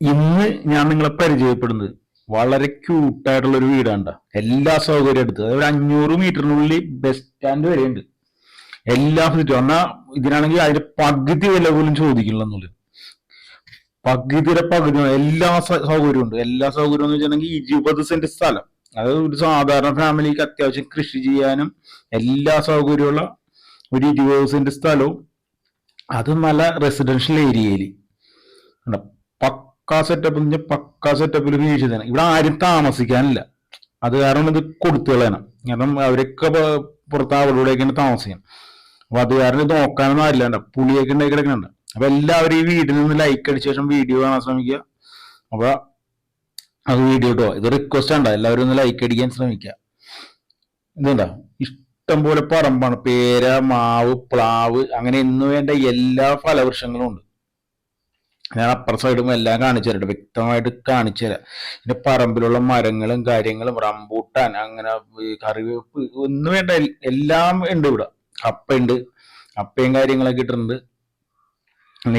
ഇന്ന് ഞാൻ നിങ്ങളെ പരിചയപ്പെടുന്നത് വളരെ ക്യൂട്ടായിട്ടുള്ള ഒരു വീടാണ്ട. എല്ലാ സൗകര്യം എടുത്ത്. അതായത് ഒരു അഞ്ഞൂറ് മീറ്ററിനുള്ളിൽ ബസ് സ്റ്റാൻഡ് വരെയുണ്ട്. എല്ലാ ഫെസിലിറ്റി എന്നാൽ ഇതിനാണെങ്കിൽ അതിന്റെ പകുതി വില പോലും ചോദിക്കില്ല എന്നുള്ളത്. പകുതിയുടെ പകുതി എല്ലാ സൗകര്യവും ഉണ്ട്. എല്ലാ സൗകര്യവും എന്ന് വെച്ചിട്ടുണ്ടെങ്കിൽ ഇരുപത് സെന്റ് സ്ഥലം. അതായത് ഒരു സാധാരണ ഫാമിലിക്ക് അത്യാവശ്യം കൃഷി ചെയ്യാനും എല്ലാ സൗകര്യമുള്ള ഒരു ഇരുപത് സെന്റ് സ്ഥലവും. അത് നല്ല റെസിഡൻഷ്യൽ ഏരിയയിൽ പക്കാ സെറ്റപ്പ് എന്ന് വെച്ചാൽ പക്കാ സെറ്റപ്പിൽ വീഴ്ച തന്നെ ഇവിടെ ആരും താമസിക്കാനില്ല. അത് കാരണം ഇത് കൊടുത്തു കളയണം കാരണം അവരൊക്കെ പുറത്ത് അവളുടെയൊക്കെയാണ് താമസിക്കണം. അപ്പൊ അത് കാരണം ഇത് നോക്കാനൊന്നും ആരില്ല. പുളിയൊക്കെ ഉണ്ടായി കിടക്കുന്നുണ്ട് അപ്പൊ എല്ലാവരും ഈ വീട്ടിൽ നിന്ന് ലൈക്ക് അടിച്ച ശേഷം വീഡിയോ കാണാൻ ശ്രമിക്കുക. അപ്പൊ അത് വീഡിയോ കേട്ടോ ഇത് റിക്വസ്റ്റ് ഉണ്ടോ എല്ലാവരും ഒന്ന് ലൈക്ക് അടിക്കാൻ ശ്രമിക്കുക. ഇതുണ്ടോ ഇഷ്ടം പോലെ പറമ്പാണ്. പേര മാവ് പ്ലാവ് അങ്ങനെ ഇന്ന് വേണ്ട എല്ലാ ഫലവൃക്ഷങ്ങളും ഉണ്ട്. ഞാൻ അപ്പർ സൈഡും എല്ലാം കാണിച്ചു തരട്ടെ വ്യക്തമായിട്ട് കാണിച്ചു തരാം. പിന്നെ പറമ്പിലുള്ള മരങ്ങളും കാര്യങ്ങളും റംബൂട്ടാൻ അങ്ങനെ കറിവേപ്പ് ഒന്നും വേണ്ട. എല്ലാം ഉണ്ട് ഇവിടെ. കപ്പ ഉണ്ട്. കപ്പയും കാര്യങ്ങളൊക്കെ ഇട്ടിട്ടുണ്ട്.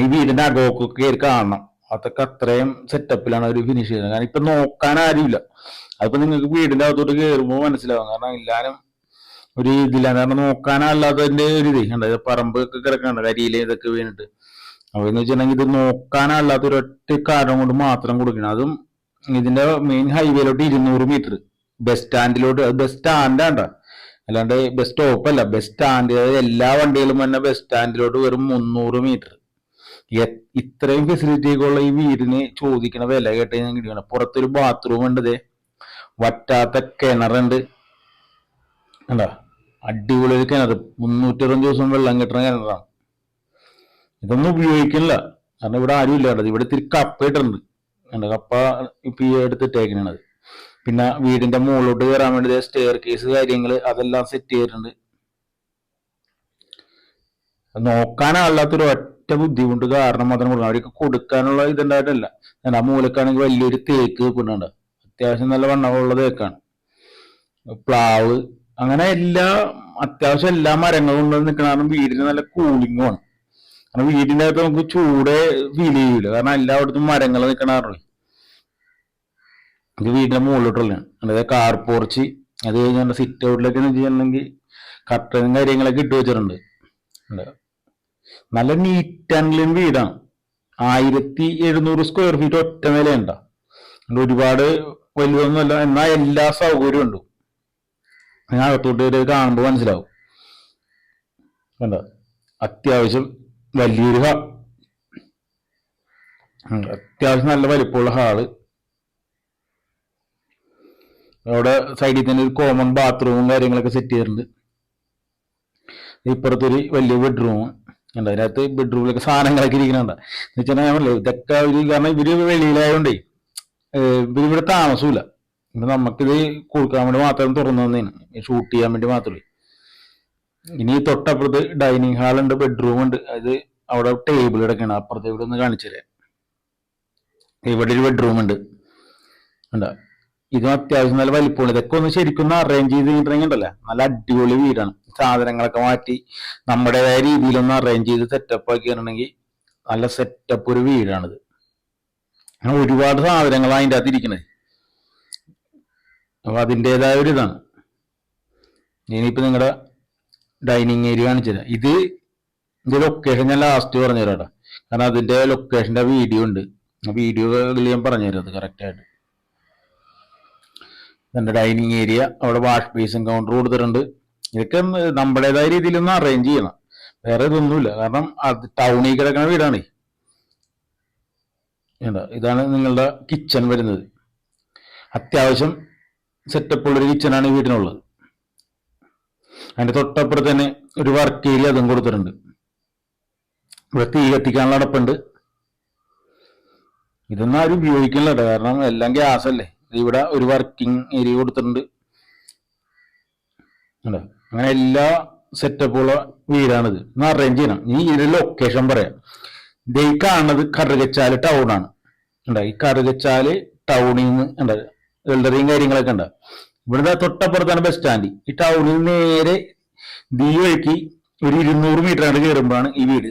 ഈ വീടിന്റെ അകോക്കൊക്കെ കയറി കാണണം. അതൊക്കെ അത്രയും സെറ്റപ്പിലാണ് അവർ ഫിനിഷ് ചെയ്യുന്നത്. കാരണം ഇപ്പൊ നോക്കാൻ ആരുമില്ല. അതിപ്പോ നിങ്ങൾക്ക് വീടിന്റെ അകത്തോട്ട് കയറുമ്പോൾ മനസ്സിലാവും. കാരണം എല്ലാരും ഒരു ഇതില്ല. കാരണം നോക്കാനല്ലാത്തതിന്റെ ഒരു ഇത്. കണ്ടോ? പറമ്പൊക്കെ പറമ്പ് ഒക്കെ കിടക്കണ്ട കരിയിലെ ഇതൊക്കെ വീണിട്ട്. അപ്പൊ എന്ന് വെച്ചിട്ടുണ്ടെങ്കിൽ ഇത് നോക്കാനല്ലാത്ത ഒരു ഒറ്റ കാരണം കൊണ്ട് മാത്രം കൊടുക്കണം. അതും ഇതിന്റെ മെയിൻ ഹൈവേയിലോട്ട് ഇരുന്നൂറ് മീറ്റർ ബസ് സ്റ്റാൻഡിലോട്ട് ബസ് സ്റ്റാൻഡാണ്ട അല്ലാണ്ട് ബസ് സ്റ്റോപ്പ് അല്ല. ബസ് സ്റ്റാൻഡ് എല്ലാ വണ്ടികളും തന്നെ ബസ് സ്റ്റാൻഡിലോട്ട് വെറും മുന്നൂറ് മീറ്റർ ഇത്രയും ഫെസിലിറ്റിയൊക്കെയുള്ള ഈ വീടിന് ചോദിക്കണ വില കേട്ട് ഞാൻ കിട്ടിയാണ് പുറത്തൊരു ബാത്റൂം ഉണ്ട് വറ്റാത്ത കിണറുണ്ട്. കണ്ടാ? അടിപൊളി ഒരു കിണർ മുന്നൂറ്ററുപത് ദിവസം വെള്ളം കിട്ടുന്ന കിണറാണ്. ഇതൊന്നും ഉപയോഗിക്കുന്നില്ല. കാരണം ഇവിടെ ആരും ഇല്ല ഇവിടെ ഇത്തിരി കപ്പ ഇട്ടിട്ടുണ്ട് കപ്പ ഇപ്പൊ ഈ എടുത്തിട്ടേക്കണത് പിന്നെ വീടിന്റെ മുകളിലോട്ട് കയറാൻ വേണ്ടി സ്റ്റെയർ കേസ് കാര്യങ്ങൾ അതെല്ലാം സെറ്റ് ചെയ്തിട്ടുണ്ട്. നോക്കാനാളാത്തൊരു ഒറ്റ ബുദ്ധിമുട്ട് കാരണം മാത്രം കൊടുക്കണം അവർക്ക് കൊടുക്കാനുള്ള ഇതുണ്ടായിട്ടല്ല. ഞാൻ ആ മൂലക്കാണെങ്കിൽ വലിയൊരു തേക്ക് വെക്കുന്നുണ്ട്. അത്യാവശ്യം നല്ല വണ്ണമുള്ള തേക്കാണ്. പ്ലാവ്. അങ്ങനെ എല്ലാ അത്യാവശ്യം എല്ലാ മരങ്ങളും കൊണ്ട് നിൽക്കണ കാരണം വീടിന് നല്ല കൂളിംഗുമാണ് കാരണം വീടിന്റെ അകത്ത് നമുക്ക് ചൂട് ഫീൽ ചെയ്യൂല. കാരണം എല്ലായിടത്തും മരങ്ങൾ നിൽക്കണ കാരണം വീടിന്റെ മുകളിലോട്ടുള്ളതാണ് അതായത് കാർ പോർച്ച് അത് കഴിഞ്ഞാൽ സിറ്റ് ഔട്ടിലൊക്കെ വെച്ചിട്ടുണ്ടെങ്കിൽ കട്ടനും കാര്യങ്ങളൊക്കെ ഇട്ട് വെച്ചിട്ടുണ്ട്. നല്ല നീറ്റ് ആൻഡ് ക്ലീൻ വീടാണ്. ആയിരത്തി എഴുന്നൂറ് സ്ക്വയർ ഫീറ്റ് ഒറ്റ നിലയുണ്ട. ഒരുപാട് വലുതൊന്നുമല്ല. എന്നാൽ എല്ലാ സൗകര്യവും ഉണ്ട്. അകത്തോട്ട് കാണുമ്പോൾ മനസ്സിലാവും. അത്യാവശ്യം വലിയൊരു ഹാൾ അത്യാവശ്യം നല്ല വലിപ്പമുള്ള ഹാൾ. അവിടെ സൈഡിൽ തന്നെ ഒരു കോമൺ ബാത്റൂമും കാര്യങ്ങളൊക്കെ സെറ്റ് ചെയ്തിട്ടുണ്ട്. ഇപ്പുറത്തൊരു വലിയ ബെഡ്റൂം ഉണ്ട് അതിനകത്ത് ബെഡ്റൂമിലൊക്കെ സാധനങ്ങളൊക്കെ ഇരിക്കുന്നുണ്ട്. എന്ന് വെച്ചാൽ ഞാൻ പറഞ്ഞു ഇതൊക്കെ ഒരു കാരണം ഇവർ വെളിയിലായോണ്ടേ ഇവരിവിടെ ഇവർ ഇവിടെ താമസമില്ല ഇപ്പൊ നമുക്കിത് കൊടുക്കാൻ വേണ്ടി മാത്രം തുറന്നു തന്നെയാണ് ഷൂട്ട് ചെയ്യാൻ വേണ്ടി മാത്രമേ. ഇനി തൊട്ടപ്പുറത്ത് ഡൈനിങ് ഹാൾ ഉണ്ട് ബെഡ്റൂം ഉണ്ട്. അത് അവിടെ ടേബിൾ കിടക്കണം അപ്പുറത്തെ ഇവിടെ ഒന്ന് കാണിച്ചു ഇവിടെ ഒരു ബെഡ്റൂം ഉണ്ട്. ഉണ്ടോ ഇതും അത്യാവശ്യം നല്ല വലിപ്പമുണ്ട് ഇതൊക്കെ ഒന്ന് ശരിക്കും ഒന്ന് അറേഞ്ച് ചെയ്ത് കഴിഞ്ഞിട്ടുണ്ടെങ്കിൽ ഉണ്ടല്ലേ. നല്ല അടിപൊളി വീടാണ്. സാധനങ്ങളൊക്കെ മാറ്റി നമ്മുടേതായ രീതിയിലൊന്ന് അറേഞ്ച് ചെയ്ത് സെറ്റപ്പ് ആക്കിയിട്ടുണ്ടെങ്കിൽ നല്ല സെറ്റപ്പ് ഒരു വീടാണിത്. ഒരുപാട് സാധനങ്ങളാണ് അതിന്റെ അകത്ത് ഇരിക്കണത് അപ്പൊ അതിന്റെതായ ഒരു ഇതാണ്. ഇനിയിപ്പോ നിങ്ങളുടെ ഡൈനിങ് ഏരിയ കാണിച്ചു തരാം ഇത് ഇതിന്റെ ലൊക്കേഷൻ ഞാൻ ലാസ്റ്റ് പറഞ്ഞു തരാം കാരണം അതിന്റെ ലൊക്കേഷന്റെ വീഡിയോ ഉണ്ട്. ആ വീഡിയോയിൽ ഞാൻ പറഞ്ഞു തരാം കറക്റ്റ് ആയിട്ട്. എന്റെ ഡൈനിങ് ഏരിയ. അവിടെ വാഷ് ബേസും കൗണ്ടർ കൊടുത്തിട്ടുണ്ട്. ഇതൊക്കെ നമ്മുടേതായ രീതിയിൽ ഒന്ന് അറേഞ്ച് ചെയ്യണം. വേറെ ഇതൊന്നുമില്ല. കാരണം അത് ടൗണിൽ കിടക്കുന്ന വീടാണ്. ഇതാണ് നിങ്ങളുടെ കിച്ചൺ വരുന്നത്. അത്യാവശ്യം സെറ്റപ്പ് ഉള്ളൊരു കിച്ചണാണ് ഈ വീടിനുള്ളത്. അതിന്റെ തൊട്ടപ്പുറത്ത് തന്നെ ഒരു വർക്ക് ഏരിയ അതും കൊടുത്തിട്ടുണ്ട്. ഇവിടെ തീ കത്തിക്കാനുള്ള അടപ്പുണ്ട്. ഇതൊന്നും ആരും ഉപയോഗിക്കില്ല കാരണം എല്ലാം ഗ്യാസ് അല്ലേ? ഇവിടെ ഒരു വർക്കിംഗ് ഏരിയ കൊടുത്തിട്ടുണ്ട്? അങ്ങനെ എല്ലാ സെറ്റപ്പുള്ള വീടാണിത്. ഒന്ന് അറേഞ്ച് ചെയ്യണം. ഇനി ഇതിന്റെ ലൊക്കേഷൻ പറയാം. ദൈ കാണുന്നത് കറുകച്ചാൽ ടൗൺ ആണ്. ഈ കറുകച്ചാൽ ടൗണിൽ നിന്ന് ഉണ്ട് വെള്ളറിയും കാര്യങ്ങളൊക്കെ ഉണ്ട്? ഇവിടുത്തെ തൊട്ടപ്പുറത്താണ് ബസ് സ്റ്റാൻഡ് ഈ ടൗണിൽ നേരെ ദീ ഒരു ഇരുന്നൂറ് മീറ്റർ ആണ് കയറുമ്പോഴാണ് ഈ വീട്.